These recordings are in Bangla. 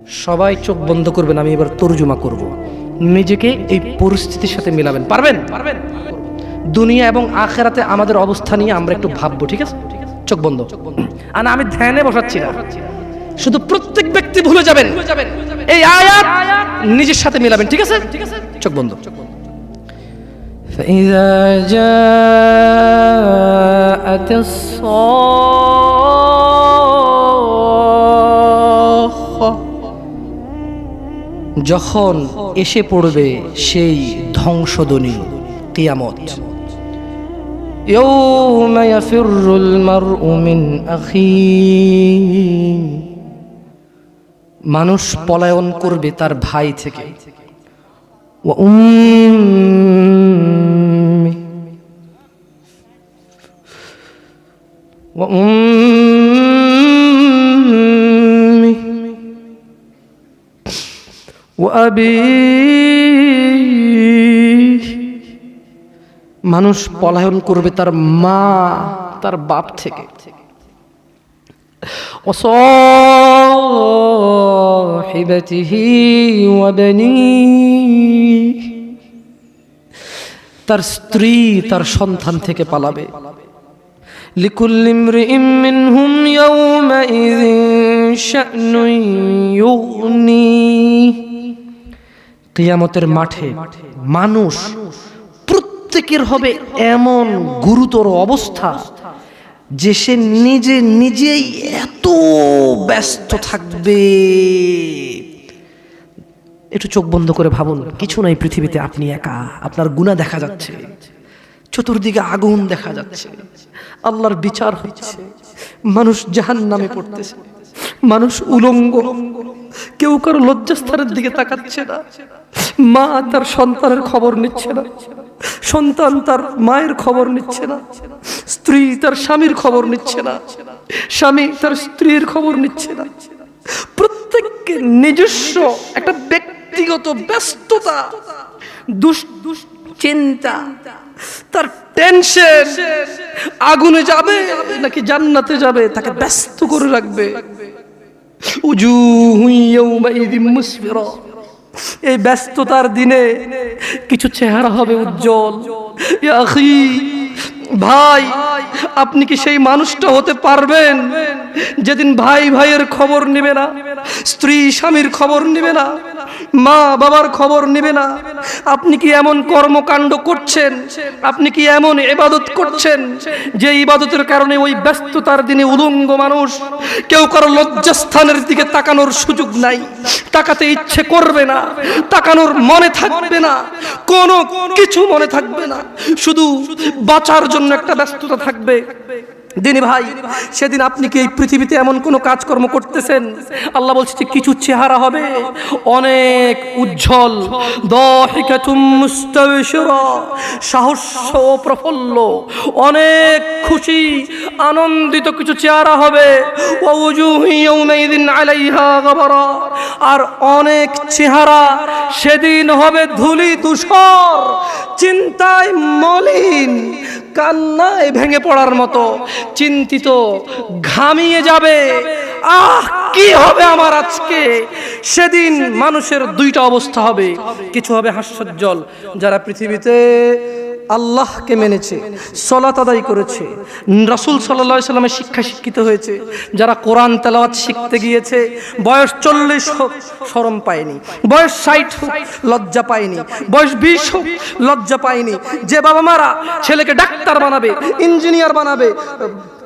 সবাই চোখ বন্ধ করবেন আমি এবার তর্জমা করব নিজেকে এই পরিস্থিতির সাথে মিলাবেন পারবেন পারবেন দুনিয়া এবং আখেরাতে আমাদের অবস্থা নিয়ে আমরা একটু ভাববো ঠিক আছে চোখ বন্ধ আর না, আমি ধ্যানে বসাচ্ছি না শুধু প্রত্যেক ব্যক্তি ভুলে যাবেন এই আয়াত নিজের সাথে মিলাবেন ঠিক আছে ঠিক আছে চোখ বন্ধ فإذا جاءت الصاخة যখন এসে পড়বে সেই ধ্বংসধ্বনি কিয়ামত يوم يفر المرء من أخيه মানুষ পলায়ন করবে তার ভাই থেকে وأمه وأبيه মানুষ পলায়ন করবে তার মা তার বাপ থেকে وصاحبته وبنيه তার স্ত্রী তার সন্তান থেকে পালাবে لكل امرئ منهم يومئذ شأن يغنيه কিয়ামতের মাঠে মানুষ প্রত্যেকের হবে এমন গুরুতর অবস্থা যে সে নিজে নিজেই এত ব্যস্ত থাকবে। একটু চোখ বন্ধ করে ভাবুন, কিছু নাই পৃথিবীতে আপনি একা, আপনার গুণা দেখা যাচ্ছে, চতুর্দিকে আগুন দেখা যাচ্ছে, আল্লাহর বিচার হচ্ছে, মানুষ জাহান নামে পড়তেছে। মানুষ উলঙ্গ। কেউ কারও লজ্জাস্থানের দিকে তাকাচ্ছে না। মা তার সন্তানের খবর নিচ্ছে না। সন্তান তার মায়ের খবর নিচ্ছে না। স্ত্রী তার স্বামীর খবর নিচ্ছে না। স্বামী তার স্ত্রীর খবর নিচ্ছে না। প্রত্যেককে নিজস্ব একটা ব্যক্তিগত ব্যস্ততা চিন্তা তার টেনশন আগুনে যাবে নাকি জান্নাতে যাবে, তাকে ব্যস্ত করে রাখবে। এই ব্যস্ততার দিনে কিছু চেহারা হবে উজ্জ্বল। ভাই, আপনি কি সেই মানুষটা হতে পারবেন? যেদিন ভাই ভাইয়ের খবর নেবে না, স্ত্রী স্বামীর খবর নিবে না মা বাবার খবর নেবে না। আপনি কি এমন কর্মকাণ্ড করছেন? আপনি কি এমন ইবাদত করছেন? যে ইবাদতের কারণে ওই ব্যস্ততার দিনে উলঙ্গ মানুষ কেউ কারও লজ্জাস্থানের দিকে তাকানোর সুযোগ নাই। তাকাতে ইচ্ছে করবে না। তাকানোর মনে থাকবে না। কোনো কিছু মনে থাকবে না। শুধু বাঁচার জন্য একটা ব্যস্ততা থাকবে। দিনী ভাই, সেদিন আপনি কি এই পৃথিবীতে এমন কোনো কাজকর্ম করতেছেন? আল্লাহ বলছে যে কিছু চেহারা হবে। অনেক উজ্জ্বল, দহিকাতুম মুস্তাবিশিরা, সাহস ও প্রফুল্ল, অনেক খুশি, আনন্দিত কিছু চেহারা হবে। আর অনেক চেহারা সেদিন হবে ধুলি ধূসর, চিন্তায় মলিন কান্নায় ভেঙে পড়ার মতো, চিন্তিত, ঘামিয়ে যাবে। আহ, কি হবে আমার আজকে? সেদিন মানুষের দুইটা অবস্থা হবে। কিছু হবে হাস্যজ্জ্বল। যারা পৃথিবীতে আল্লাহকে মেনেছে, সলাত আদায় করেছে। রাসুল সাল্লা সাল্লামের শিক্ষা শিক্ষিত হয়েছে। যারা কোরআন তেলাওয়াত শিখতে গিয়েছে, বয়স চল্লিশ হোক সরম পায়নি। বয়স ষাট হোক, লজ্জা পায়নি। বয়স বিশ হোক, লজ্জা পায়নি। যে বাবা মারা ছেলেকে ডাক্তার বানাবে, ইঞ্জিনিয়ার বানাবে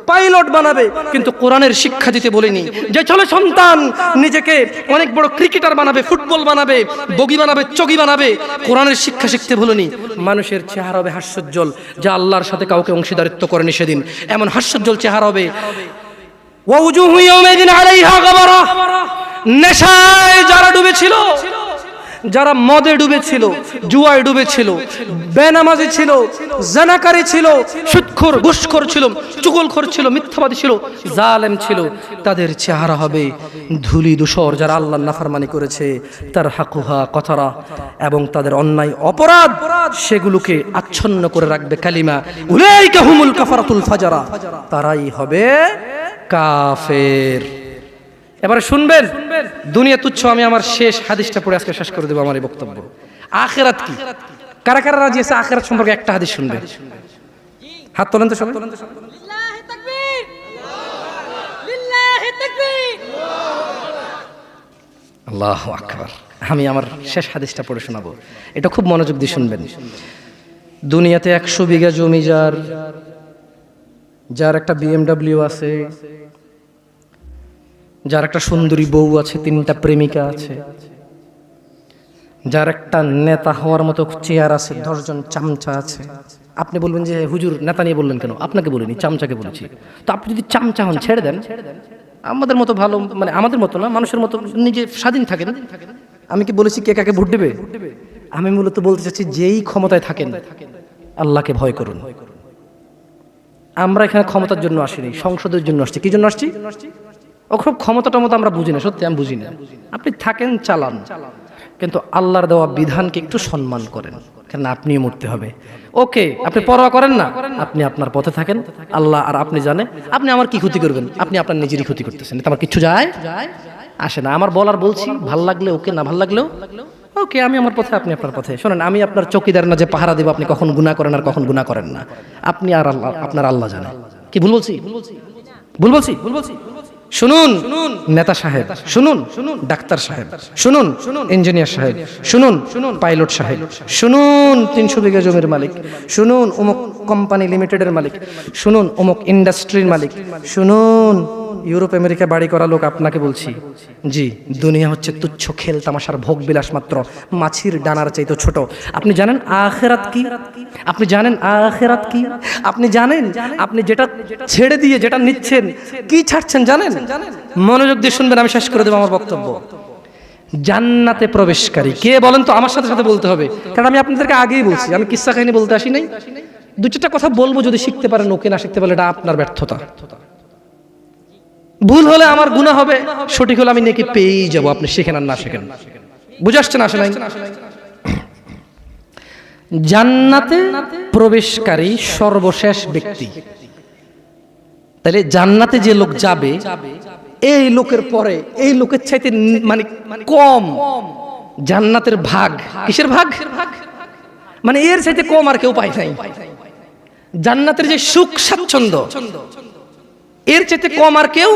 পাইলট বানাবে। কিন্তু কোরআনের শিক্ষা দিতে বলিনি। যে ছেলে সন্তান, নিজেকে অনেক বড় ক্রিকেটার বানাবে, ফুটবল বানাবে, বগি বানাবে, চগি বানাবে, কোরআনের শিক্ষা শিখতে ভুলিনি মানুষের চেহারা হবে হাস্যোজ্জ্বল, যা আল্লাহর সাথে কাউকে অংশীদারিত্ব করেনি সেদিন। এমন হাস্যোজ্জ্বল চেহারা হবে। নেশায় যারা ডুবেছিল যারা মদে ডুবেছিল, জুয়ায় ডুবেছিল, বেনামাজি ছিল, জানাকারী ছিল, সুৎখোর, ঘুষখোর ছিল, চুগলখোর ছিল, মিথ্যাবাদী ছিল, জালেম ছিল, তাদের চেহারা হবে ধুলি দূষর যারা আল্লাহ নাফরমানি করেছে, তার হাকুহা, কথারা এবং তাদের অন্যায়, অপরাধ, সেগুলোকে আচ্ছন্ন করে রাখবে কালিমা। উলাইকা হুমুল কাফারাতুল ফাজারা। তারাই হবে কাফের। এবারে শুনবেন দুনিয়া তুচ্ছ আমি আমার শেষ হাদিসটা পড়ে আজকে শেষ করে দেবো আমার এই বক্তব্য। আখেরাত কি? কারা কারা রাজি আছে আখেরাত সম্পর্কে একটা হাদিস শুনবে? হাত তোলেন তো সবাই। আল্লাহ আকবার। আমি আমার শেষ হাদিসটা পড়ে শোনাবো। এটা খুব মনোযোগ দিয়ে শুনবেন। দুনিয়াতে একশো বিঘা জমি যার যার একটা বিএমডাব্লিউ আছে যার একটা সুন্দরী বউ আছে, তিনটা প্রেমিকা আছে। যার একটা নেতা হওয়ার মতো চেয়ার আছে, দশজন চামচা আছে। আপনি বলবেন যে, হুজুর, নেতা নিয়ে বললেন কেন? আপনাকে বলিনি, চামচাকে বলেছি। তো আপনি যদি চামচা হন, ছেড়ে দেন। আমাদের মতো ভালো মানে আমাদের মতো না, মানুষের মতো নিজে স্বাধীন থাকেন। আমি কি বলেছি কে কাকে ভোট দেবে? আমি মূলত বলতে চাচ্ছি, যেই ক্ষমতায় থাকেন, আল্লাহকে ভয় করুন। আমরা এখানে ক্ষমতার জন্য আসিনি, সংসদের জন্য আসছি। কি জন্য আসছি? ও খুব ক্ষমতাটা মতো আমরা বুঝি না সত্যি আমি বুঝি না। আপনি থাকেন চালান। কিন্তু আল্লাহর দেওয়া বিধানকে একটু সম্মান করেন কেন আপনিও মরতে হবে। ওকে আপনি পরোয়া করেন না? আপনি আপনার পথে থাকেন আল্লাহ আর আপনি জানে আপনি আমার কি ক্ষতি করবেন? আপনি আপনার নিজেরই ক্ষতি করতেছেন আমার কিছু যায়? আসে না আমার বলার বলছি ভালো লাগলে ওকে না ভালো লাগলেও? ওকে আমি আমার পথে আপনি আপনার পথে। শোনেন আমি আপনার চকিদার না যে পাহারা দেব আপনি কখন গুণা করেন আর কখন গুণা করেন না। আপনি আর আল্লাহ আপনার আল্লাহ জানে। কি ভুল বলছি? ভুল বলছি? ভুল বলছি? শুনুন। নেতা সাহেব শুনুন। ডাক্তার সাহেব শুনুন। ইঞ্জিনিয়ার সাহেব শুনুন। পাইলট সাহেব শুনুন। তিনশো বিঘা জমির মালিক। শুনুন। অমুক কোম্পানি লিমিটেডের মালিক। শুনুন, অমুক ইন্ডাস্ট্রির মালিক। শুনুন ইউরোপ আমেরিকা বাড়ি করা লোক আপনাকে বলছি। জি, দুনিয়া হচ্ছে তুচ্ছ খেল, তামাশার ভোগ বিলাস মাত্র। মাছির ডানার চাইতে ছোট। আপনি জানেন আখেরাত কি? আপনি জানেন আখেরাত কি? আপনি জানেন, আপনি যেটা ছেড়ে দিয়ে যেটা নিচ্ছেন, কি ছাড়ছেন জানেন? মনোযোগ দিয়ে শুনবেন, আমি শেষ করে দেবো আমার বক্তব্য। জান্নাতে প্রবেশকারী। কে বলেন তো? আমার সাথে সাথে বলতে হবে। কারণ আমি আপনাদেরকে আগেই বলছি। আমি কিস্সা কাহিনী বলতে আসি নাই? দু চারটা কথা বলব যদি শিখতে পারেন, ওকে না শিখতে পারলে এটা আপনার ব্যর্থতা। ভুল হলে আমার গুণা হবে, সঠিক হলে আমি নেকি পেয়েই যাব, আপনি শেখেন আর না শেখেন। বুঝে আসছেন আসে নাই? জান্নাতে প্রবেশকারী সর্বশেষ ব্যক্তি। তাহলে জান্নাতে যে লোক যাবে, এই লোকের পরে, এই লোকের চাইতে মানে কম জান্নাতের ভাগ। কিসের ভাগ? মানে এর চাইতে কম আর কেউ পায় নাই। জান্নাতের যে সুখ, স্বাচ্ছন্দ্য, এর চাইতে কম আর কেউ?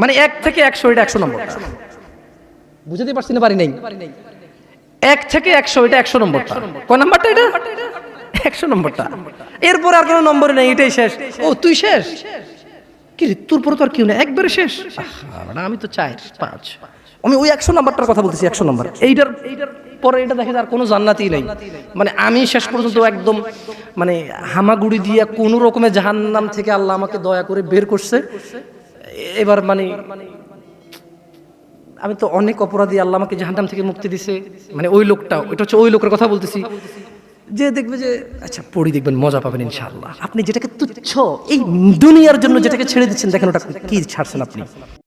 মানে এক থেকে একশো, এটা একশো নম্বর বুঝতে পারছি না, পারি নাই? এক থেকে একশো, এটা একশো নম্বরটা। কয় নম্বরটা এটা? একশো নম্বরটা। এরপর আর কোনো নম্বর নেই, এটাই শেষ। ও, তুই শেষ? কি তোর পরে তো আর কেউ নেই, একবারে শেষ? আমি তো চাই পাঁচ। আমি ওই একশো নাম্বারটার কথা বলতেছি, একশো নাম্বার। এইটার এইটার পরে এটা দেখে আর কোনো জান্নাতি নেই। মানে আমি শেষ পর্যন্ত একদম মানে হামাগুড়ি দিয়ে কোনো রকমের জাহান্নাম থেকে আল্লাহ আমাকে দয়া করে বের করছে। এবার মানে আমি তো অনেক অপরাধী, আল্লাহ আমাকে জাহান্নাম থেকে মুক্তি দিছে। মানে ওই লোকটা, ওইটা হচ্ছে ওই লোকের কথা বলতেছি। যে দেখবে যে আচ্ছা পড়ি দেখবেন, মজা পাবেন ইনশাআল্লাহ। আপনি যেটাকে তুচ্ছ, এই দুনিয়ার জন্য যেটাকে ছেড়ে দিচ্ছেন, দেখেন ওটা কি ছাড়ছেন আপনি?